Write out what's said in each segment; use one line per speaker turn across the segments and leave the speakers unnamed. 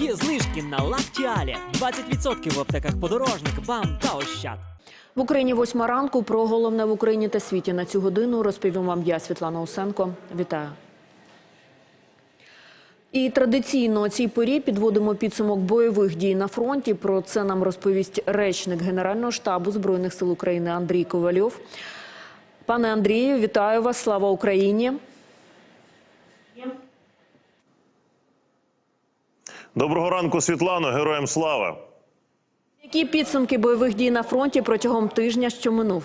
Є знижки на лактіалі. 20% в аптеках подорожник, бам та ощад.
В Україні восьма ранку. Про головне в Україні та світі на цю годину розповім вам я, Світлана Усенко. Вітаю. І традиційно о цій порі підводимо підсумок бойових дій на фронті. Про це нам розповість речник Генерального штабу Збройних сил України Андрій Ковальов. Пане Андрію, вітаю вас! Слава Україні!
Доброго ранку, Світлано, героям слава.
Які підсумки бойових дій на фронті протягом тижня, що минув?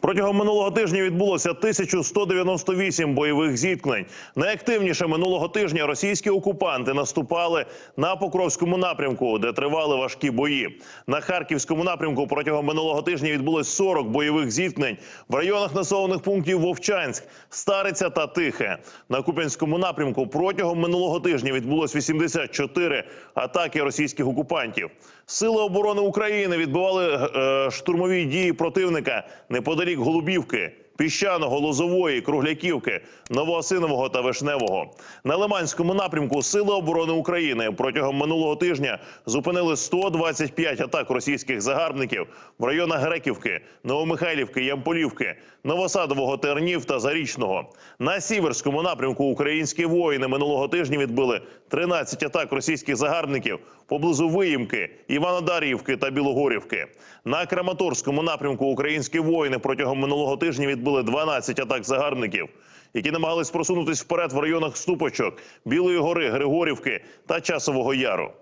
Протягом минулого тижня відбулося 1198 бойових зіткнень. Найактивніше минулого тижня російські окупанти наступали на Покровському напрямку, де тривали важкі бої. На Харківському напрямку протягом минулого тижня відбулось 40 бойових зіткнень в районах населених пунктів Вовчанськ, Стариця та Тихе. На Куп'янському напрямку протягом минулого тижня відбулось 84 атаки російських окупантів. Сили оборони України відбивали е, штурмові дії противника неподалік Голубівки. Піщаного, Лозової, Кругляківки, Новоосинового та Вишневого на Лиманському напрямку Сили оборони України протягом минулого тижня зупинили 125 атак російських загарбників в районах Греківки, Новомихайлівки, Ямполівки, Новосадового, Тернів та Зарічного. На сіверському напрямку українські воїни минулого тижня відбили 13 атак російських загарбників поблизу Виїмки, Іванодарівки та Білогорівки. На Краматорському напрямку українські воїни протягом минулого тижня відбили 12 атак загарбників, які намагались просунутися вперед в районах Ступочок, Білої гори, Григорівки та Часового Яру.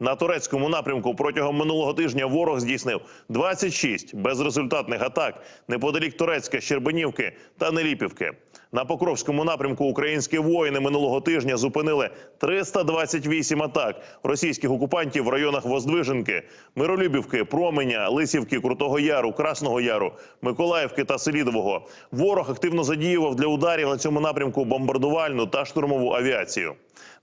На турецькому напрямку протягом минулого тижня ворог здійснив 26 безрезультатних атак неподалік Турецька, Щербинівки та Неліпівки. На Покровському напрямку українські воїни минулого тижня зупинили 328 атак російських окупантів в районах Воздвиженки, Миролюбівки, Променя, Лисівки, Крутого Яру, Красного Яру, Миколаївки та Селідового. Ворог активно задіював для ударів на цьому напрямку бомбардувальну та штурмову авіацію.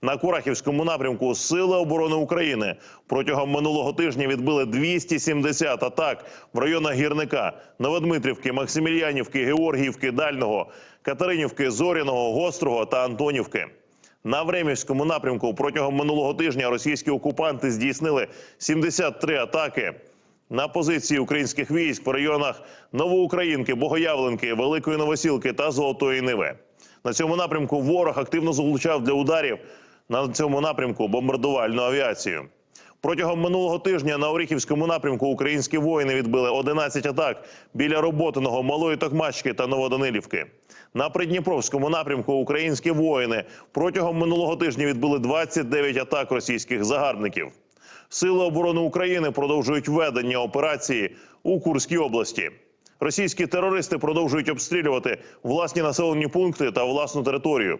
На Курахівському напрямку Сили оборони України протягом минулого тижня відбили 270 атак в районах Гірника, Новодмитрівки, Максимільянівки, Георгіївки, Дального, Катеринівки, Зоряного, Гострого та Антонівки. На Времівському напрямку протягом минулого тижня російські окупанти здійснили 73 атаки на позиції українських військ в районах Новоукраїнки, Богоявленки, Великої Новосілки та Золотої Ниви. На цьому напрямку ворог активно залучав для ударів на цьому напрямку бомбардувальну авіацію. Протягом минулого тижня на Оріхівському напрямку українські воїни відбили 11 атак біля Роботиного, Малої Токмачки та Новоданилівки. На Придніпровському напрямку українські воїни протягом минулого тижня відбили 29 атак російських загарбників. Сили оборони України продовжують ведення операції у Курській області. Російські терористи продовжують обстрілювати власні населені пункти та власну територію.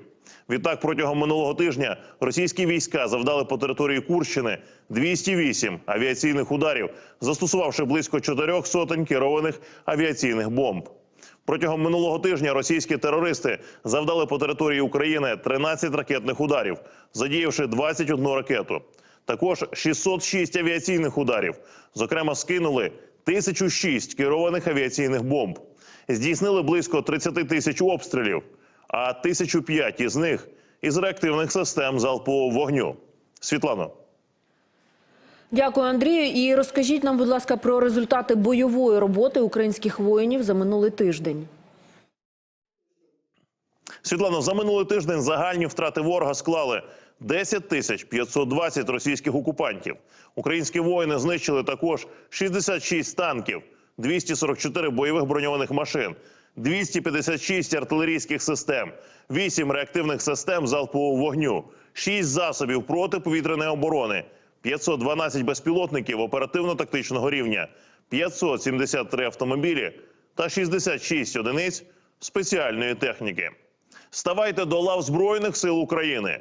Відтак, протягом минулого тижня російські війська завдали по території Курщини 208 авіаційних ударів, застосувавши близько чотирьох сотень керованих авіаційних бомб. Протягом минулого тижня російські терористи завдали по території України 13 ракетних ударів, задіявши 21 ракету. Також 606 авіаційних ударів. Зокрема, скинули 1006 керованих авіаційних бомб. Здійснили близько 30 тисяч обстрілів, а 1005 із них із реактивних систем залпового вогню. Світлано.
Дякую, Андрію. І розкажіть нам, будь ласка, про результати бойової роботи українських воїнів за минулий тиждень.
Світлано, за минулий тиждень загальні втрати ворога склали 10 тисяч 520 російських окупантів. Українські воїни знищили також 66 танків, 244 бойових броньованих машин, 256 артилерійських систем, 8 реактивних систем залпового вогню, 6 засобів протиповітряної оборони, 512 безпілотників оперативно-тактичного рівня, 573 автомобілі та 66 одиниць спеціальної техніки. Ставайте до лав Збройних сил України.